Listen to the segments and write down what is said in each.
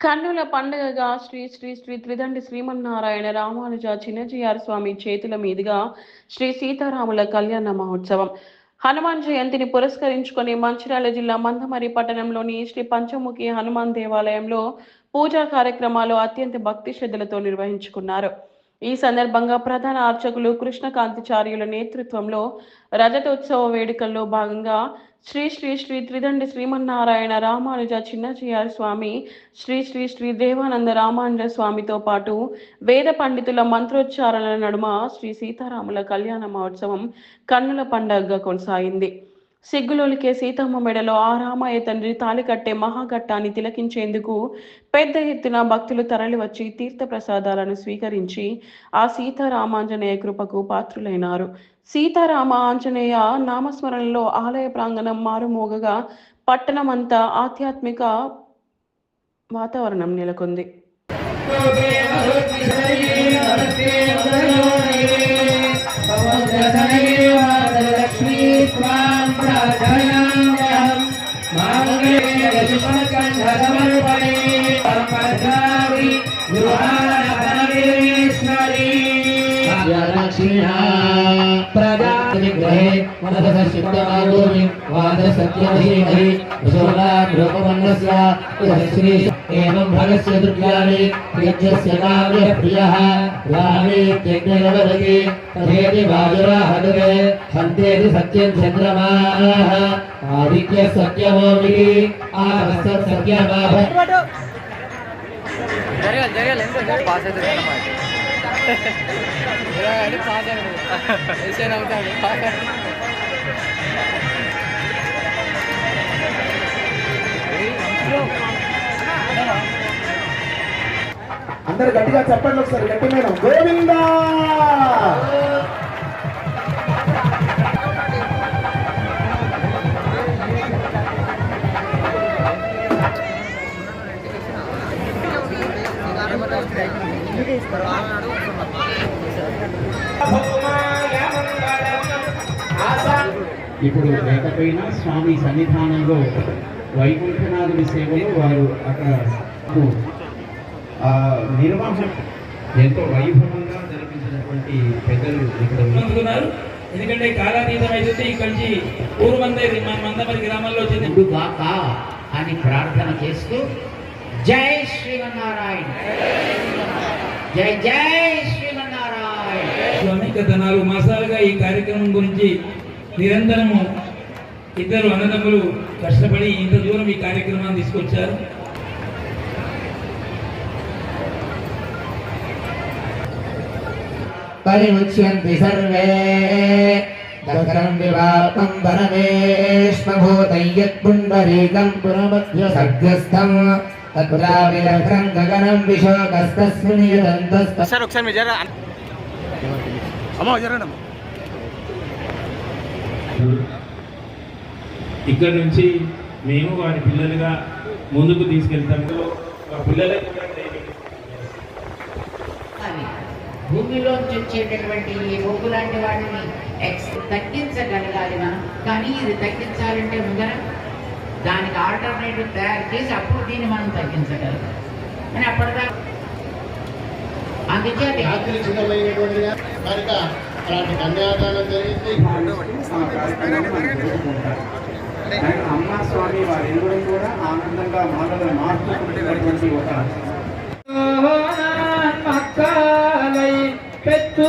కన్నుల పండుగగా శ్రీ శ్రీ శ్రీ త్రిదండి శ్రీమన్నారాయణ రామానుజ చిన్నజీఆర్ స్వామి చేతుల మీదుగా శ్రీ సీతారాముల కళ్యాణ మహోత్సవం. హనుమాన్ జయంతిని పురస్కరించుకొని మంచిర్యాల జిల్లా మందమరి పట్టణంలోని శ్రీ పంచముఖి హనుమాన్ దేవాలయంలో పూజా కార్యక్రమాలు అత్యంత భక్తి శ్రద్ధలతో నిర్వహించుకున్నారు. ఈ సందర్భంగా ప్రధాన అర్చకులు కృష్ణకాంతిచార్యుల నేతృత్వంలో రజతోత్సవ వేడుకల్లో భాగంగా శ్రీ శ్రీ శ్రీ త్రిదండి శ్రీమన్నారాయణ రామానుజ చిన్నజీఆర్ స్వామి శ్రీ శ్రీ శ్రీ దేవానంద రామానుజ స్వామితో పాటు వేద పండితుల మంత్రోచ్చారణల నడుమ శ్రీ సీతారాముల కళ్యాణ మహోత్సవం కన్నుల పండగగా కొనసాగింది. సిగ్గులోలికే సీతమ్మ మెడలో ఆ రామయ్య తండ్రి తాలి కట్టే మహాఘట్టాన్ని తిలకించేందుకు పెద్ద ఎత్తున భక్తులు తరలివచ్చి తీర్థ ప్రసాదాలను స్వీకరించి ఆ సీతారామాంజనేయ కృపకు పాత్రులైనారు సీతారామ ఆంజనేయ నామస్మరణలో ఆలయ ప్రాంగణం మారుమోగగా పట్టణమంతా ఆధ్యాత్మిక వాతావరణం నెలకొంది ప్రార్థయామ్యహం మాంగళ్యశుభకంఠసమర్పణే పరపచారి గృహాణేశ్వరీ ప్రజాగ్రహే మనసశిప్తమాగోమి వాదసత్యధీమహి వసోనాగ్రహమన్నస్య శ్రీ ఏవం భగస్య దుర్గాణి యజ్ఞస్య కావ్య ప్రియః రామే యజ్ఞనవరతి తథేతి వాజురాహదవే హంతేతి సత్యం చంద్రమాః ఆదిత్య సత్యమోమికి ఆవస్త సత్యమాభ జరగాలి జరగాలి. ఎంత పాస్ అయితే పాస్ అయినా వేసేనా అవుతాడు పాస్ అందరు గట్టిగా చెప్పండి ఒకసారి గట్టి మేడం. గోవిందా! ఇప్పుడు లేకపోయినా స్వామి సన్నిధానంలో వైకుంఠనాథుని సేవలో వారు అక్కడ నిర్వహణ ఎంతో వైభవంగా జరిపించినటువంటి పెద్దలు ఇక్కడ. అందుకున్నారు ఎందుకంటే కాలాతీతం అయితే ఇక్కడి నుంచి మన మందమరి గ్రామంలో చెందిన ఉండుగాక అని ప్రార్థన చేస్తూ జై శ్రీమన్నారాయణ. జై జై శ్రీమన్నారాయణ. స్వామి గత నాలుగు మాసాలుగా ఈ కార్యక్రమం గురించి నిరంతరము ఇద్దరు అన్నదమ్ములు కష్టపడి ఇంత దూరం ఈ కార్యక్రమాన్ని తీసుకొచ్చారు. పరిముచ్యంతి సర్వే దశరం వివాపం పరమేష్మభూతయ్యత్పుండరీకం పురమధ్య సర్గస్థం తత్రావిరభ్రం గగనం విశోకస్తస్మిన్ యదంతస్త సార్ ఒకసారి మీరు జర ఇక్కడ నుంచి మేము వారి పిల్లలుగా ముందుకు తీసుకెళ్తాం ఆ పిల్లలకు భూమిలోంచి వచ్చేటటువంటి ఈ బొగ్గు లాంటి వాటిని ఎక్స్ తగ్గించగలగాలి మనం కానీ ఇది తగ్గించాలంటే ముందర దానికి ఆల్టర్నేటివ్ తయారు చేసి అప్పుడు దీన్ని మనం తగ్గించగలం అని అప్పటిదాకా అందుచేత అలాంటి కన్యాదానం జరిగింది. అమ్మ స్వామి వారిరువురు కూడా ఆనందంగా మాటలు మార్చుకుంటున్నటువంటి ఒక మక్కాలై పెట్టు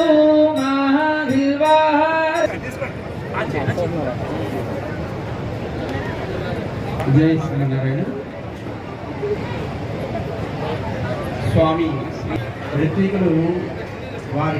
జై శ్రీనారాయణ. స్వామి ఋత్వికులు వారి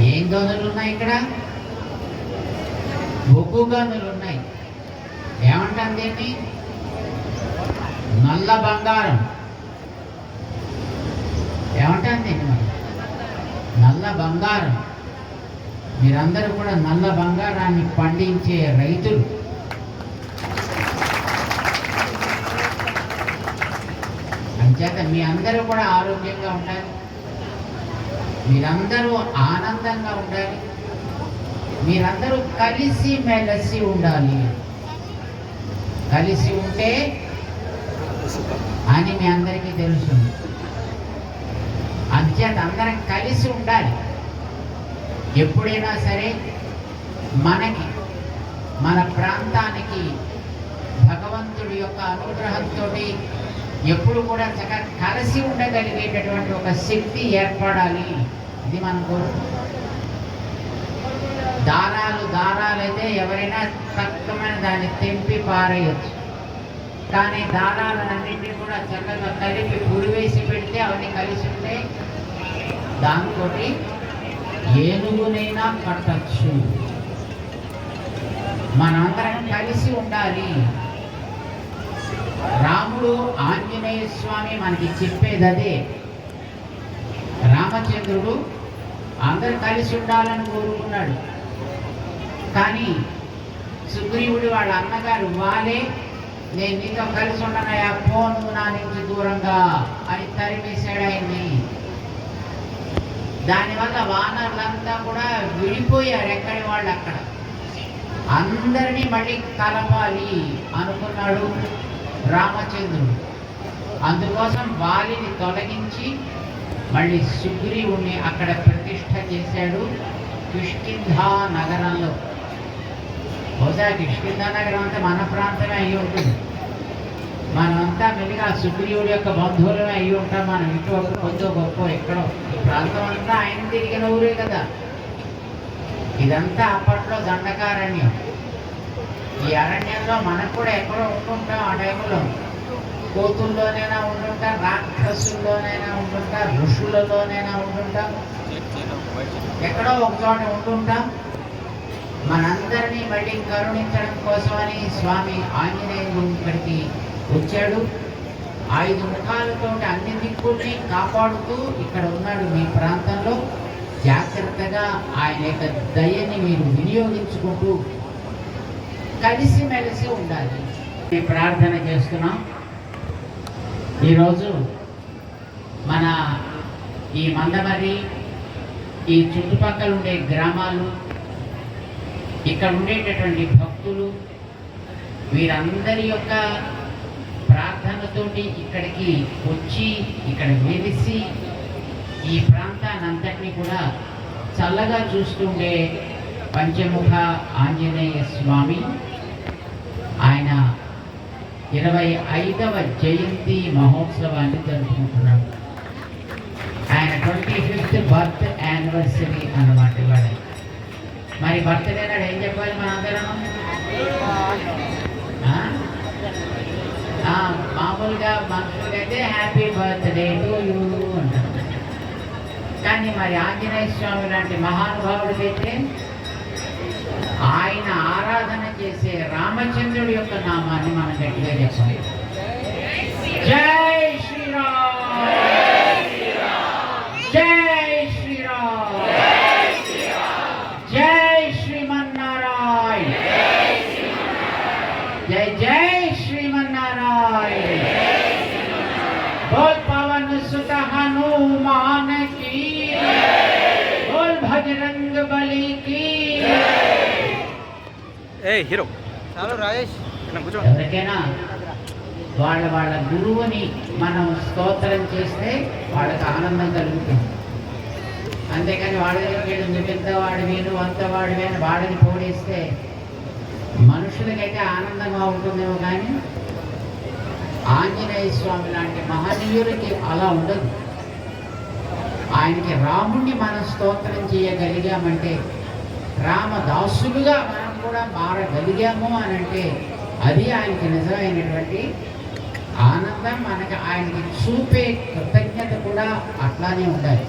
ఏం గనులు ఉన్నాయి ఇక్కడ? బొగ్గు గనులు ఉన్నాయి ఏమంటాం దీన్ని నల్ల బంగారం. ఏమంటాం దీన్ని మరి? నల్ల బంగారం. మీరందరూ కూడా నల్ల బంగారాన్ని పండించే రైతులు. అంచేత మీ అందరూ కూడా ఆరోగ్యంగా ఉండాలి మీరందరూ ఆనందంగా ఉండాలి. మీరందరూ కలిసి మెలిసి ఉండాలి. కలిసి ఉంటే అని మీ అందరికీ తెలుసు అంచేత అందరం కలిసి ఉండాలి. ఎప్పుడైనా సరే మనకి మన ప్రాంతానికి భగవంతుడి యొక్క అనుగ్రహంతో ఎప్పుడు కూడా చక్కగా కలిసి ఉండగలిగేటటువంటి ఒక శక్తి ఏర్పడాలి. ఇది మన కోరిక దారాలు దారాలు అయితే ఎవరైనా తక్కువమైన దాన్ని తెంపి పారేయచ్చు. కానీ దారాలన్నింటినీ కూడా చక్కగా కలిపి పురివేసి పెడితే అవన్నీ కలిసి ఉంటే దాంతో ఏనుగునైనా కట్టచ్చు. మనందరం కలిసి ఉండాలి. రాముడు ఆంజనేయ స్వామి మనకి చెప్పేది అదే. రామచంద్రుడు అందరు కలిసి ఉండాలని కోరుకున్నాడు. కానీ సుగ్రీవుడు వాళ్ళ అన్నగారు వాలే నేను నీతో కలిసి ఉండనయా పోను నా నుంచి దూరంగా అని తరిమేశాడు ఆయన్ని. దానివల్ల వానర్లంతా కూడా విడిపోయారు ఎక్కడి వాళ్ళు అక్కడ. అందరినీ మళ్ళీ కలపాలి అనుకున్నాడు రామచంద్రుడు. అందుకోసం వాలిని తొలగించి మళ్ళీ సుగ్రీవుణ్ణి అక్కడ ప్రతిష్ట చేశాడు కిష్కింధా నగరంలో. బహుశా కిష్కింధా నగరం అంటే మన ప్రాంతమే అయి ఉంటుంది. మనమంతా మెల్లిగా సుగ్రీవుడి యొక్క బంధువులమే అయి ఉంటాం. మనం ఇటు ఒక కొంచెం గొప్ప ఎక్కడో. ఈ ప్రాంతం అంతా ఆయన తిరిగిన ఊరే కదా. ఇదంతా అప్పట్లో దండకారణ్యం. ఈ అరణ్యంలో మనకు కూడా ఎక్కడో ఉంటుంటాం ఆ టైంలో. కోతుల్లోనైనా ఉండుంటా రాక్షసుల్లోనైనా ఉండుంటా ఋషులలోనైనా ఉండుంటాం. ఎక్కడో ఒక చోట ఉండుంటాం. మనందరినీ మళ్ళీ కరుణించడం కోసమని స్వామి ఆంజనేయుడు ఇక్కడికి వచ్చాడు. ఐదు ముఖాలతో అన్ని దిక్కుల్ని కాపాడుతూ ఇక్కడ ఉన్నాడు మీ ప్రాంతంలో. జాగ్రత్తగా ఆయన యొక్క దయని మీరు వినియోగించుకుంటూ కలిసిమెలిసి ఉండాలి. ప్రార్థన చేస్తున్నాం. ఈరోజు మన ఈ మందమరి ఈ చుట్టుపక్కల ఉండే గ్రామాలు ఇక్కడ ఉండేటటువంటి భక్తులు వీరందరి యొక్క ప్రార్థనతోటి ఇక్కడికి వచ్చి ఇక్కడ వెలిసి ఈ ప్రాంతాన్నంతటినీ కూడా చల్లగా చూస్తుండే పంచముఖ ఆంజనేయ స్వామి. ఆయన ఇరవై ఐదవ జయంతి మహోత్సవాన్ని జరుపుకుంటున్నాడు ఆయన ట్వంటీ ఫిఫ్త్ బర్త్ యానివర్సరీ అన్నమాట ఇవాళ. మరి బర్త్డే నాడు ఏం చెప్పాలి మన అందరం? ఆ? మామూలుగా మనుషులుగా అయితే హ్యాపీ బర్త్డే టు యూ అంటారు. కానీ మరి ఆంజనేయ స్వామి లాంటి మహానుభావుడికైతే ఆయన ఆరాధన చేసే రామచంద్రుడి యొక్క నామాన్ని మనం గట్టిగా చెప్పాలి. జై ఏ హీరో. చాలు రాజేష్. ఎవరికైనా వాళ్ళ వాళ్ళ గురువుని మనం స్తోత్రం చేస్తే వాళ్ళకి ఆనందం కలుగుతుంది. అంతేకాని వాళ్ళ దగ్గరికి వెళ్ళి నువ్వు ఎంత వాడివి నువ్వు అంత వాడివి అని వాళ్ళని పోడిస్తే మనుషులకైతే ఆనందంగా ఉంటుందేమో కానీ ఆంజనేయ స్వామి లాంటి మహనీయులకి అలా ఉండదు. ఆయనకి రాముణ్ణి మనం స్తోత్రం చేయగలిగామంటే రామదాసులుగా మనం కూడా మారగలిగాము అని అంటే అది ఆయనకి నిజమైనటువంటి ఆనందం మనకి ఆయనకి చూపే కృతజ్ఞత కూడా అట్లానే ఉండాలి.